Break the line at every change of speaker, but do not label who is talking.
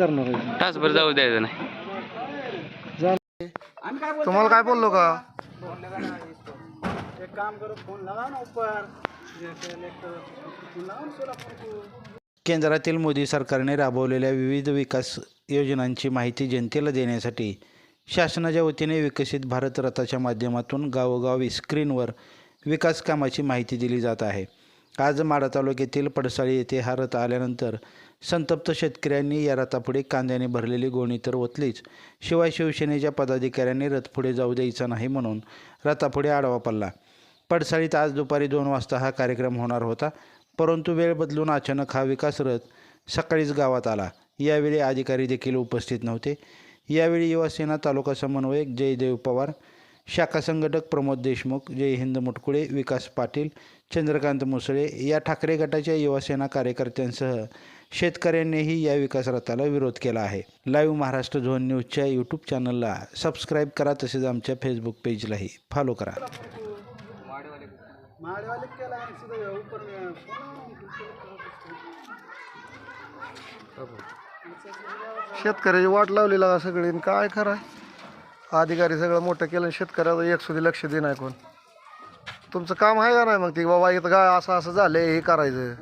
करणार आहे.
तासभर जाऊ द्यायचं नाही.
तुम्हाला काय बोललो का?
केंद्रातील मोदी सरकारने राबवलेल्या विविध विकास योजनांची माहिती जनतेला देण्यासाठी शासनाच्या वतीने विकसित भारत रथाच्या माध्यमातून गावोगावी स्क्रीनवर विकास कामाची माहिती दिली जात आहे. आज माढा तालुक्यातील पडसाळी येथे हा रथ आल्यानंतर संतप्त शेतकऱ्यांनी या रथापुढे कांद्याने भरलेली गोणी तर ओतलीच. शिवाय शिवसेनेच्या पदाधिकाऱ्यांनी रथ पुढे जाऊ द्यायचा नाही म्हणून रथापुढे आडवा पडला. पडसाळीत आज दुपारी दोन वाजता हा कार्यक्रम होणार होता. परंतु वेळ बदलून अचानक हा विकास रथ सकाळीच गावात आला. यावेळी अधिकारी देखील उपस्थित नव्हते. यावेळी युवासेना तालुका समन्वयक जयदेव पवार शाखा संघटक प्रमोद देशमुख जय हिंद मुटकुळे विकास पाटील चंद्रकांत मुसळे या ठाकरे गटाच्या युवासेना कार्यकर्त्यांसह शेतकऱ्यांनीही या विकास रथाला विरोध केला आहे. लाईव्ह महाराष्ट्र झोन न्यूजच्या यूट्यूब चॅनलला सबस्क्राईब करा तसेच आमच्या फेसबुक पेजलाही फॉलो करा.
शेतकऱ्याची वाट लावलेला सगळे. काय खरं अधिकारी सगळं मोठं केलं आणि शेतकऱ्याला एक सुधी लक्ष दे नाही कोण. तुमचं काम आहे का नाही मग ती? बाबा इथं काय असं असं झालं हे करायचं.